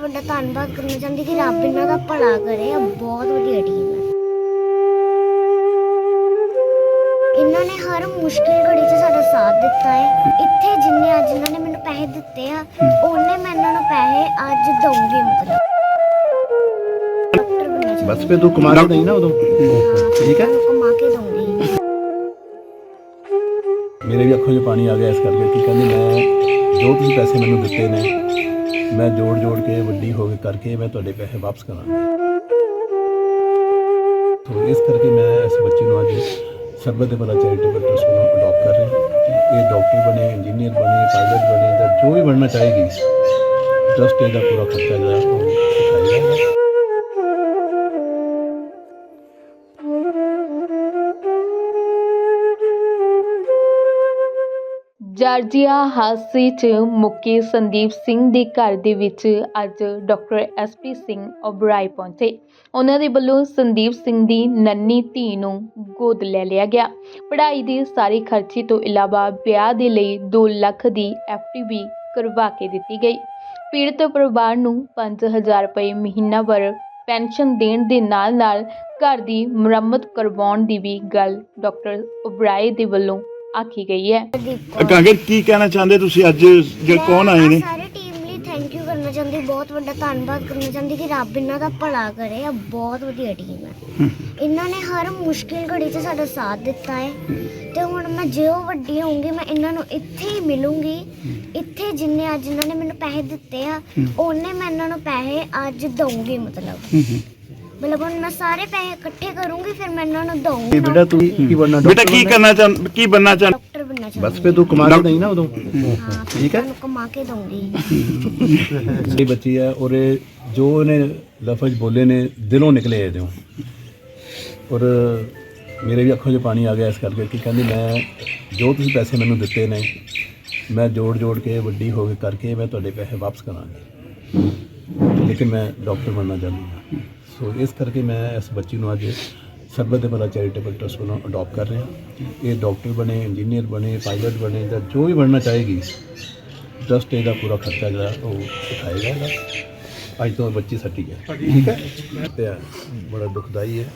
ਬਹੁਤ ਵੱਡਾ ਧੰਨਵਾਦ ਕਰਨਾ ਚਾਹੁੰਦੀ ਕਿ ਰੱਬ ਇਹਨਾਂ ਦਾ ਭਲਾ ਕਰੇ। ਇਹ ਬਹੁਤ ਵਧੀਆ ਟੀਮ ਹੈ। ਇਹਨਾਂ ਨੇ ਹਰ ਮੁਸ਼ਕਿਲ ਘੜੀ 'ਚ ਸਾਡਾ ਸਾਥ ਦਿੱਤਾ ਹੈ। ਇੱਥੇ ਜਿੰਨੇ ਅੱਜ ਇਹਨਾਂ ਨੇ ਮੈਨੂੰ ਪੈਸੇ ਦਿੱਤੇ ਆ ਉਹਨੇ ਮੈਂ ਇਹਨਾਂ ਨੂੰ ਪੈਸੇ ਅੱਜ ਦਊਂਗੀ ਮਤਲਬ। ਬਸ ਫੇ ਤੂੰ ਕਮਾ ਕੇ ਨਹੀਂ ਨਾ ਉਦੋਂ। ਠੀਕ ਹੈ? ਹਾਂ, ਕਮਾ ਕੇ ਦਊਂਗੀ। ਮੇਰੇ ਵੀ ਅੱਖੋਂ 'ਚ ਪਾਣੀ ਆ ਗਿਆ ਇਸ ਕਰਕੇ ਕਿ ਕਹਿੰਦੀ ਮੈਂ ਜੋ ਤੁਸੀਂ ਪੈਸੇ ਮੈਨੂੰ ਦਿੱਤੇ ਨੇ ਮੈਂ ਜੋੜ ਜੋੜ ਕੇ ਵੱਡੀ ਹੋ ਕੇ ਕਰਕੇ ਮੈਂ ਤੁਹਾਡੇ ਪੈਸੇ ਵਾਪਸ ਕਰਾਂਗਾ। ਤੋ ਇਸ ਕਰਕੇ ਮੈਂ ਇਸ ਬੱਚੇ ਨੂੰ ਅੱਜ ਸਰਬਤ ਦੇ ਭਲਾ ਚੈਰੀਟੇਬਲ ਟਰਸਟ ਨੂੰ ਅਡਾਪਟ ਕਰ ਰਿਹਾ ਇਹ ਡਾਕਟਰ ਬਣੇ ਇੰਜੀਨੀਅਰ ਬਣੇ ਪਾਇਲਟ ਬਣੇ ਜਾਂ ਜੋ ਵੀ ਬਣਨਾ ਚਾਹੇਗੀ ਟਰਸਟ ਇਹਦਾ ਪੂਰਾ ਖਰਚਾ ਜਿਹੜਾ ਉਹ ਉਠਾਏਗਾ ਜਾਰਜੀਆ ਹਾਦਸੇ 'ਚ ਮੁੱਕੇ ਸੰਦੀਪ ਸਿੰਘ ਦੇ ਘਰ ਦੇ ਵਿੱਚ ਅੱਜ ਡਾਕਟਰ ਐਸਪੀ ਸਿੰਘ ਓਬਰਾਏ ਪਹੁੰਚੇ। ਉਹਨਾਂ ਦੇ ਵੱਲੋਂ ਸੰਦੀਪ ਸਿੰਘ ਦੀ ਨੰਨੀ ਧੀ ਨੂੰ ਗੋਦ ਲੈ ਲਿਆ ਗਿਆ। ਪੜ੍ਹਾਈ ਦੇ ਸਾਰੇ ਖਰਚੇ ਤੋਂ ਇਲਾਵਾ ਵਿਆਹ ਦੇ ਲਈ 2 ਲੱਖ ਦੀ ਐਫਟੀਵੀ ਕਰਵਾ ਕੇ ਦਿੱਤੀ ਗਈ। ਪੀੜਤ ਪਰਿਵਾਰ ਨੂੰ 5000 ਰੁਪਏ ਮਹੀਨਾਵਾਰ ਪੈਨਸ਼ਨ ਦੇਣ ਦੇ ਨਾਲ-ਨਾਲ ਘਰ ਦੀ ਮੁਰੰਮਤ ਕਰਵਾਉਣ ਦੀ ਵੀ ਗੱਲ ਡਾਕਟਰ ਓਬਰਾਏ ਦੇ ਵੱਲੋਂ ਆਖੀ ਗਈ ਹੈ। ਦੀਪ ਕੌਰ। ਕਾਂਗੇ ਕੀ ਕਹਿਣਾ ਚਾਹੁੰਦੇ ਤੁਸੀਂ ਅੱਜ? ਜੇ ਕੌਣ ਆਏ ਨੇ? ਸਾਰੇ ਟੀਮ ਲਈ ਥੈਂਕ ਯੂ ਕਰਨਾ ਚਾਹੁੰਦੀ ਬਹੁਤ ਵੱਡਾ ਧੰਨਵਾਦ ਕਰਨਾ ਚਾਹੁੰਦੀ ਕਿ ਰੱਬ ਇਹਨਾਂ ਦਾ ਭਲਾ ਕਰੇ ਇਹ ਬਹੁਤ ਵਧੀਆ ਟੀਮ ਹੈ। ਇਹਨਾਂ ਨੇ ਹਰ ਮੁਸ਼ਕਿਲ ਘੜੀ 'ਚ ਸਾਡਾ ਸਾਥ ਦਿੱਤਾ ਹੈ ਤੇ ਹੁਣ ਮੈਂ ਜਿਉਂ ਵੱਡੀ ਹੋਊਂਗੀ ਮੈਂ ਇਹਨਾਂ ਨੂੰ ਇੱਥੇ ਹੀ ਮਿਲੂੰਗੀ ਇੱਥੇ ਜਿੰਨੇ ਅੱਜ ਇਹਨਾਂ ਨੇ ਮੈਨੂੰ ਪੈਸੇ ਦਿੱਤੇ ਆ ਉਹਨੇ ਮੈਂ ਇਹਨਾਂ ਨੂੰ ਪੈਸੇ ਅੱਜ ਦਊਂਗੀ ਮਤਲਬ। ਮਤਲਬ ਹੁਣ ਮੈਂ ਸਾਰੇ ਪੈਸੇ ਇਕੱਠੇ ਕਰੂੰਗੀ ਫਿਰ ਮੈਂ ਇਹਨਾਂ ਨੂੰ ਦਊਂਗੀ ਇਹ ਬੇਟਾ ਤੂੰ ਕੀ ਬਣਨਾ ਬੇਟਾ ਕੀ ਕਰਨਾ ਚਾਹ ਕੀ ਬੰਨਾ ਚਾਹ? ਡਾਕਟਰ ਬਣਨਾ ਚਾਹੁੰਦੀ ਬਸ ਫੇ ਤੂੰ ਕਮਾ ਕੇ ਨਹੀਂ ਨਾ ਉਦੋਂ। ਹਾਂ ਠੀਕ ਹੈ? ਕਮਾ ਕੇ ਦਊਂਗੀ। ਇਹ ਬੱਚੀ ਹੈ ਔਰ ਇਹ ਜੋ ਇਹਨੇ ਲਫ਼ਜ਼ ਬੋਲੇ ਨੇ ਦਿਲੋਂ ਨਿਕਲੇ ਇਹਦੇ ਔਰ ਮੇਰੇ ਵੀ ਅੱਖੋਂ 'ਚ ਪਾਣੀ ਆ ਗਿਆ ਇਸ ਕਰਕੇ ਕਿ ਕਹਿੰਦੀ ਮੈਂ ਜੋ ਤੁਸੀਂ ਪੈਸੇ ਮੈਨੂੰ ਦਿੱਤੇ ਨੇ ਮੈਂ ਜੋੜ ਜੋੜ ਕੇ ਵੱਡੀ ਹੋ ਕੇ ਕਰਕੇ ਮੈਂ ਤੁਹਾਡੇ ਪੈਸੇ ਵਾਪਸ ਕਰਾਂਗੀ। ਲੇਕਿਨ ਮੈਂ ਡਾਕਟਰ ਬਣਨਾ ਚਾਹੁੰਦੀ ਹਾਂ। ਸੋ ਇਸ ਕਰਕੇ ਮੈਂ ਇਸ ਬੱਚੀ ਨੂੰ ਅੱਜ ਸਰਬਤ ਦੇ ਭਲਾ ਚੈਰੀਟੇਬਲ ਟਰਸਟ ਵੱਲੋਂ ਅਡਾਪਟ ਕਰ ਰਿਹਾ। ਇਹ ਡਾਕਟਰ ਬਣੇ ਇੰਜੀਨੀਅਰ ਬਣੇ ਪਾਇਲਟ ਬਣੇ ਜਾਂ ਜੋ ਵੀ ਬਣਨਾ ਚਾਹੇਗੀ ਟਰਸਟ ਇਹਦਾ ਪੂਰਾ ਖਰਚਾ ਜਿਹੜਾ ਉਹ ਉਠਾਏਗਾ ਇਹਦਾ। ਅੱਜ ਤੋਂ ਬੱਚੀ ਸੱਟੀ ਹੈ। ਠੀਕ ਹੈ। ਤੇ ਬੜਾ ਦੁਖਦਾਈ ਹੈ।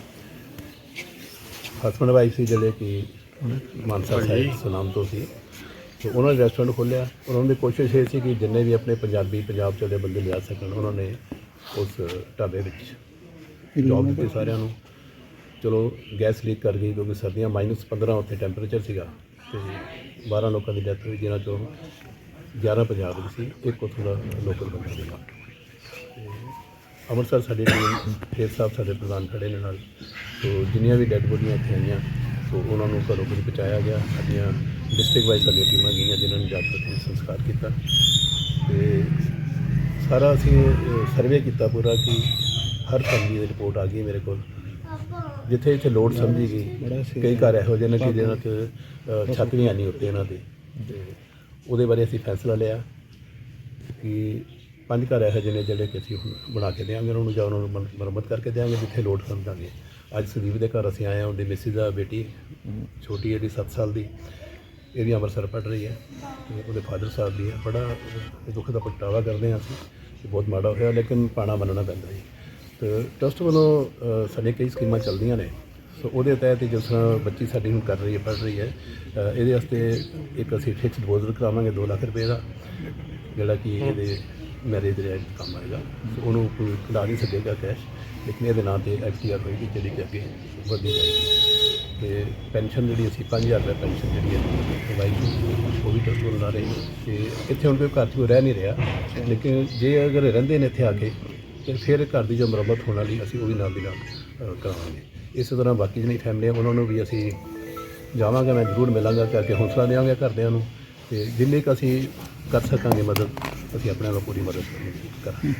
ਹਸਬੰਡ ਵਾਈਫ ਸੀ ਜਿਹੜੇ ਕਿ ਮਾਨਸਾ ਸਾਹਿਬ ਸੁਨਾਮ ਤੋਂ ਸੀ। ਤੇ ਉਹਨਾਂ ਨੇ ਰੈਸਟੋਰੈਂਟ ਖੋਲ੍ਹਿਆ। ਔਰ ਉਹਨਾਂ ਦੀ ਕੋਸ਼ਿਸ਼ ਇਹ ਸੀ ਕਿ ਜਿੰਨੇ ਵੀ ਆਪਣੇ ਪੰਜਾਬੀ ਪੰਜਾਬ ਚੋਂ ਦੇ ਬੰਦੇ ਲਿਆ ਸਕਣ ਉਹਨਾਂ ਨੇ ਉਸ ਢਾਬੇ ਵਿੱਚ ਜੌਬ ਦਿੱਤੀ ਸਾਰਿਆਂ ਨੂੰ। ਚਲੋ ਗੈਸ ਲੀਕ ਕਰ ਗਈ ਕਿਉਂਕਿ ਸਰਦੀਆਂ ਮਾਈਨਸ 15 ਉੱਥੇ ਟੈਂਪਰੇਚਰ ਸੀਗਾ ਤੇ 12 ਲੋਕਾਂ ਦੀ ਡੈਥ ਹੋਈ, ਜਿਨ੍ਹਾਂ ਚੋਂ 11 ਪੰਜਾਬ ਦੇ ਸੀ, ਇੱਕ ਉੱਥੋਂ ਦਾ ਲੋਕਲ ਬੰਦਾ ਸੀਗਾ। ਤੇ ਅੰਮ੍ਰਿਤਸਰ ਸਾਡੀ ਟੀਮ ਫੇਰ ਸਾਹਿਬ ਸਾਡੇ ਪ੍ਰਧਾਨ ਖੜੇ ਨੇ ਨਾਲ। ਸੋ ਜਿੰਨੀਆਂ ਵੀ ਡੈੱਡ ਬੋਡੀਆਂ ਇੱਥੇ ਆਈਆਂ ਸੋ ਉਹਨਾਂ ਨੂੰ ਘਰੋਂ ਘਰੀ ਪਹੁੰਚਾਇਆ ਗਿਆ। ਸਾਡੀਆਂ ਡਿਸਟ੍ਰਿਕਟ ਵਾਈਜ਼ ਸਾਡੀਆਂ ਟੀਮਾਂ ਗਈਆਂ ਜਿਨ੍ਹਾਂ ਨੇ ਜਾ ਕੇ ਸੰਸਕਾਰ ਕੀਤਾ। ਤੇ ਸਾਰਾ ਅਸੀਂ ਸਰਵੇ ਕੀਤਾ ਪੂਰਾ ਕਿ ਹਰ ਫੈਮਿਲੀ ਦੀ ਰਿਪੋਰਟ ਆ ਗਈ ਮੇਰੇ ਕੋਲ। ਜਿੱਥੇ ਜਿੱਥੇ ਲੋੜ ਸਮਝੀ ਗਈ ਕਈ ਘਰ ਇਹੋ ਜਿਹੇ ਨੇ ਕਿ ਜਿਹਨਾਂ 'ਚ ਛੱਤ ਵੀ ਨਹੀਂ ਉੱਤੇ ਇਹਨਾਂ ਦੇ। ਉਹਦੇ ਬਾਰੇ ਅਸੀਂ ਫੈਸਲਾ ਲਿਆ ਕਿ ਪੰਜ ਘਰ ਇਹੋ ਜਿਹੇ ਨੇ ਜਿਹੜੇ ਕਿ ਅਸੀਂ ਬਣਾ ਕੇ ਦੇਵਾਂਗੇ ਉਹਨਾਂ ਨੂੰ ਜਾਂ ਉਹਨਾਂ ਨੂੰ ਮਰ- ਮੁਰੰਮਤ ਕਰਕੇ ਦੇਵਾਂਗੇ ਜਿੱਥੇ ਲੋੜ ਸਮਝਾਂਗੇ। ਅੱਜ ਸੰਦੀਪ ਦੇ ਘਰ ਅਸੀਂ ਆਏ ਹਾਂ ਉਹਦੀ ਮਿਸਿਸ ਦਾ ਬੇਟੀ ਛੋਟੀ ਇਹਦੀ 7 ਸਾਲ ਦੀ। ਇਹ ਵੀ ਅੰਮ੍ਰਿਤਸਰ ਪੜ੍ਹ ਰਹੀ ਹੈ ਤੇ ਉਹਦੇ ਫਾਦਰ ਸਾਹਿਬ ਦੀ ਹੈ। ਬੜਾ ਦੁੱਖ ਦਾ ਪ੍ਰਗਟਾਵਾ ਕਰਦੇ ਹਾਂ ਅਸੀਂ ਬਹੁਤ ਮਾੜਾ ਹੋਇਆ ਲੇਕਿਨ ਪਾਣਾ ਮੰਨਣਾ ਪੈਂਦਾ ਜੀ। ਤੇ ਟਰਸਟ ਵੱਲੋਂ ਅ, ਸਾਡੇ ਕਈ ਸਕੀਮਾਂ ਚੱਲਦੀਆਂ ਨੇ। ਸੋ ਉਹਦੇ ਤਹਿਤ ਜਿਸ ਤਰ੍ਹਾਂ ਬੱਚੀ ਸਾਡੀ ਹੁਣ ਕਰ ਰਹੀ ਹੈ ਪੜ੍ਹ ਰਹੀ ਹੈ ਅ, ਇਹਦੇ ਵਾਸਤੇ ਇੱਕ ਅਸੀਂ ਫਿਕਸ ਡਿਪੋਜ਼ਿਟ ਕਰਾਵਾਂਗੇ 2 ਲੱਖ ਰੁਪਏ ਦਾ ਜਿਹੜਾ ਕਿ ਇਹਦੇ ਮੈਰਿਜ ਦੇ ਕੰਮ ਆਏਗਾ। ਸੋ ਉਹਨੂੰ ਕੋਈ ਖਿਲਾ ਨਹੀਂ ਸਕੇਗਾ ਕੈਸ਼ ਲੇਕਿਨ ਇਹਦੇ ਨਾਂ ਤੇ ਐਫਟੀਆਰ ਹੋਏਗੀ ਜਿਹੜੀ ਕਿ ਅੱਗੇ ਵਧਦੀ ਜਾਏਗੀ। ਤੇ ਪੈਨਸ਼ਨ ਜਿਹੜੀ ਅਸੀਂ 5000 ਰੁਪਏ ਪੈਨਸ਼ਨ ਜਿਹੜੀ ਹੈ ਪ੍ਰੋਵਾਈਡ ਉਹ ਵੀ ਟਰਸਟ ਵੱਲੋਂ ਲਾ ਰਹੇ ਨੇ। ਤੇ ਇੱਥੇ ਹੁਣ ਕੋਈ ਘਰ 'ਚ ਕੋਈ ਰਹਿ ਨਹੀਂ ਰਿਹਾ। ਲੇਕਿਨ ਜੇ ਅਗਰ ਰਹਿੰਦੇ ਨੇ ਇੱਥੇ ਆ ਕੇ ਤੇ ਫਿਰ ਘਰ ਦੀ ਜੋ ਮੁਰੰਮਤ ਹੋਣ ਵਾਲੀ ਅਸੀਂ ਉਹ ਵੀ ਨਾਲ ਦੀ ਨਾਲ ਅ, ਕਰਾਵਾਂਗੇ ਇਸੇ ਤਰ੍ਹਾਂ ਬਾਕੀ ਜਿਹੜੀ ਫੈਮਲੀਆਂ ਉਹਨਾਂ ਨੂੰ ਵੀ ਅਸੀਂ ਜਾਵਾਂਗੇ ਮੈਂ ਜ਼ਰੂਰ ਮਿਲਾਂਗਾ ਕਰਕੇ ਹੌਸਲਾ ਦੇਵਾਂਗੇ ਘਰਦਿਆਂ ਨੂੰ ਤੇ ਜਿੰਨੀ ਕੁ ਅਸੀਂ ਕਰ ਸਕਾਂਗੇ ਮਦਦ ਅਸੀਂ ਆਪਣੇ ਵੱਲੋਂ ਪੂਰੀ ਮਦਦ ਕਰਾਂਗੇ।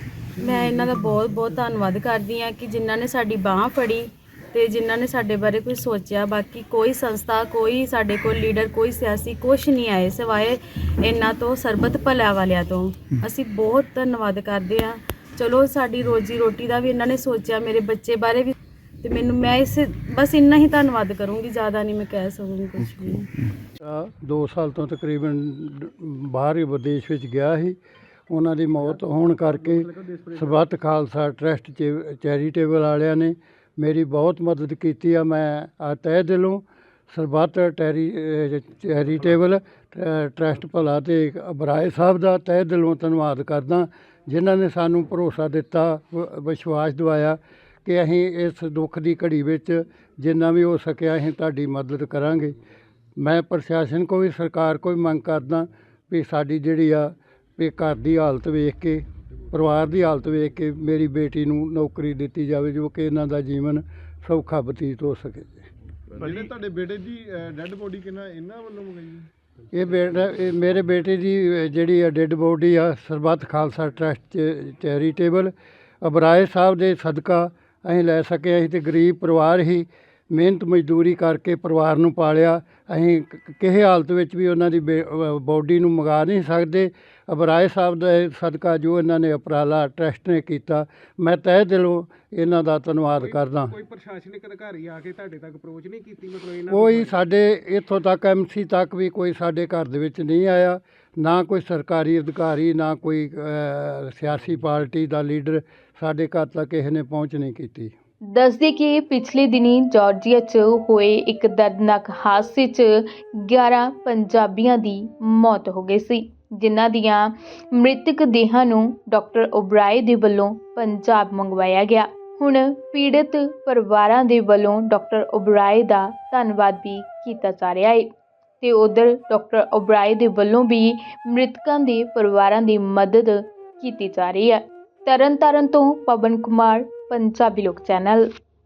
ਮੈਂ ਇਹਨਾਂ ਦਾ ਬਹੁਤ ਬਹੁਤ ਧੰਨਵਾਦ ਕਰਦੀ ਹਾਂ ਕਿ ਜਿਨ੍ਹਾਂ ਨੇ ਸਾਡੀ ਬਾਹ ਫੜੀ ਤੇ ਜਿਨ੍ਹਾਂ ਨੇ ਸਾਡੇ ਬਾਰੇ ਕੋਈ ਸੋਚਿਆ। ਬਾਕੀ ਕੋਈ ਸੰਸਥਾ ਕੋਈ ਸਾਡੇ ਕੋਲ ਲੀਡਰ ਕੋਈ ਸਿਆਸੀ ਕੁਛ ਨਹੀਂ ਆਏ ਸਿਵਾਏ ਇਹਨਾਂ ਤੋਂ ਸਰਬਤ ਭਲਾ ਵਾਲਿਆਂ ਤੋਂ। ਅਸੀਂ ਬਹੁਤ ਧੰਨਵਾਦ ਕਰਦੇ ਹਾਂ। ਚਲੋ ਸਾਡੀ ਰੋਜੀ ਰੋਟੀ ਦਾ ਵੀ ਇਹਨਾਂ ਨੇ ਸੋਚਿਆ, ਮੇਰੇ ਬੱਚੇ ਬਾਰੇ ਵੀ। ਤੇ ਮੈਨੂੰ ਮੈਂ ਇਸ, ਬਸ ਇੰਨਾ ਹੀ ਧੰਨਵਾਦ ਕਰੂੰਗੀ, ਜ਼ਿਆਦਾ ਨਹੀਂ ਮੈਂ ਕਹਿ ਸਕੂੰਗੀ ਕੁਝ ਵੀ। ਆ 2 ਸਾਲ ਤੋਂ ਤਕਰੀਬਨ ਬਾਹਰ ਹੀ ਵਿਦੇਸ਼ ਵਿੱਚ ਗਿਆ ਸੀ। ਉਹਨਾਂ ਦੀ ਮੌਤ ਹੋਣ ਕਰਕੇ ਸਰਬੱਤ ਖਾਲਸਾ ਟਰਸਟ ਚੈਰੀਟੇਬਲ ਵਾਲਿਆਂ ਨੇ ਮੇਰੀ ਬਹੁਤ ਮਦਦ ਕੀਤੀ ਆ। ਮੈਂ ਆ ਤਹਿ ਦਿਲੋਂ ਸਰਬੱਤ ਟੈਰੀ ਚੈਰੀਟੇਬਲ, ਅਹ, ਟਰਸਟ ਭਲਾ ਤੇ ਬਰਾਏ ਸਾਹਿਬ ਦਾ ਤਹਿ ਦਿਲੋਂ ਧੰਨਵਾਦ ਕਰਦਾ। ਜਿਨ੍ਹਾਂ ਨੇ ਸਾਨੂੰ ਭਰੋਸਾ ਦਿੱਤਾ ਵਿਸ਼ਵਾਸ ਦਿਵਾਇਆ ਕਿ ਅਸੀਂ ਇਸ ਦੁੱਖ ਦੀ ਘੜੀ ਵਿੱਚ ਜਿੰਨਾ ਵੀ ਹੋ ਸਕਿਆ ਅਸੀਂ ਤੁਹਾਡੀ ਮਦਦ ਕਰਾਂਗੇ। ਮੈਂ ਪ੍ਰਸ਼ਾਸਨ ਕੋਲ ਵੀ, ਸਰਕਾਰ ਕੋਈ ਮੰਗ ਕਰਦਾ ਵੀ ਸਾਡੀ ਜਿਹੜੀ ਆ, ਵੀ ਘਰ ਦੀ ਹਾਲਤ ਵੇਖ ਕੇ, ਪਰਿਵਾਰ ਦੀ ਹਾਲਤ ਵੇਖ ਕੇ ਮੇਰੀ ਬੇਟੀ ਨੂੰ ਨੌਕਰੀ ਦਿੱਤੀ ਜਾਵੇ, ਜੋ ਕਿ ਇਹਨਾਂ ਦਾ ਜੀਵਨ ਸੌਖਾ ਬਤੀਤ ਹੋ ਸਕੇ। ਜਿਹੜੇ ਤੁਹਾਡੇ ਬੇਟੇ ਦੀ ਡੈੱਡ ਬੋਡੀ ਕਿੰਨਾ, ਇਹਨਾਂ ਵੱਲੋਂ ਮੰਗਾਈ? ਇਹ ਬੇਟਾ ਇਹ ਮੇਰੇ ਬੇਟੇ ਦੀ ਅ, ਜਿਹੜੀ ਆ ਡੈੱਡ ਬੋਡੀ ਆ ਸਰਬੱਤ ਖਾਲਸਾ ਟਰਸਟ ਚੈਰੀਟੇਬਲ ਅਬਰਾਏ ਸਾਹਿਬ ਦੇ ਸਦਕਾ ਅਸੀਂ ਲੈ ਸਕੇ ਅਸੀਂ ਤੇ ਗਰੀਬ ਪਰਿਵਾਰ ਹੀ ਮਿਹਨਤ ਮਜ਼ਦੂਰੀ ਕਰਕੇ ਪਰਿਵਾਰ ਨੂੰ ਪਾਲਿਆ। ਅਸੀਂ ਕ- ਕਿਸੇ ਹਾਲਤ ਵਿੱਚ ਵੀ ਉਹਨਾਂ ਦੀ ਬੇ ਬੋਡੀ ਨੂੰ ਮੰਗਾ ਨਹੀਂ ਸਕਦੇ। ਅਬਰਾਏ ਸਾਹਿਬ ਦੇ ਸਦਕਾ ਜੋ ਇਹਨਾਂ ਨੇ ਉਪਰਾਲਾ ਟਰਸਟ ਨੇ ਕੀਤਾ ਮੈਂ ਤਹਿ ਦਿਲੋਂ ਇਹਨਾਂ ਦਾ ਧੰਨਵਾਦ ਕਰਦਾ। ਕੋਈ ਪ੍ਰਸ਼ਾਸਨਿਕ ਅਧਿਕਾਰੀ ਆ ਕੇ ਤੁਹਾਡੇ ਤੱਕ ਅਪਰੋਚ ਨਹੀਂ ਕੀਤੀ ਮਤਲਬ ਇਹਨਾਂ ਕੋਈ ਸਾਡੇ ਇੱਥੋਂ ਤੱਕ ਐਮਸੀ ਤੱਕ ਵੀ ਕੋਈ ਸਾਡੇ ਘਰ ਦੇ ਵਿੱਚ ਨਹੀਂ ਆਇਆ। ਨਾ ਕੋਈ ਸਰਕਾਰੀ ਅਧਿਕਾਰੀ ਨਾ ਕੋਈ ਸਿਆਸੀ ਪਾਰਟੀ ਦਾ ਲੀਡਰ ਸਾਡੇ ਘਰ ਤੱਕ ਕਿਸੇ ਨੇ ਪਹੁੰਚ ਨਹੀਂ ਕੀਤੀ। ਦੱਸਦੇ ਕਿ ਪਿਛਲੇ ਦਿਨੀ ਜਾਰਜੀਆ 'ਚ ਹੋਏ ਇੱਕ ਦਰਦਨਾਕ ਹਾਦਸੇ 'ਚ 11 ਪੰਜਾਬੀਆਂ ਦੀ ਮੌਤ ਹੋ ਗਈ ਸੀ। ਜਿਨ੍ਹਾਂ ਦੀਆਂ ਮ੍ਰਿਤਕ ਦੇਹਾਂ ਨੂੰ ਡਾਕਟਰ ਓਬਰਾਏ ਦੇ ਵੱਲੋਂ ਪੰਜਾਬ ਮੰਗਵਾਇਆ ਗਿਆ। ਹੁਣ ਪੀੜਤ ਪਰਿਵਾਰਾਂ ਦੇ ਵੱਲੋਂ ਡਾਕਟਰ ਓਬਰਾਏ ਦਾ ਧੰਨਵਾਦ ਵੀ ਕੀਤਾ ਜਾ ਰਿਹਾ ਹੈ ਤੇ ਉਧਰ ਡਾਕਟਰ ਓਬਰਾਏ ਦੇ ਵੱਲੋਂ ਵੀ ਮ੍ਰਿਤਕਾਂ ਦੇ ਪਰਿਵਾਰਾਂ ਦੀ ਮਦਦ ਕੀਤੀ ਜਾ ਰਹੀ ਹੈ। ਤਰਨਤਾਰਨ ਤੋਂ ਪਵਨ ਕੁਮਾਰ, ਪੰਜਾਬੀ ਲੋਕ ਚੈਨਲ।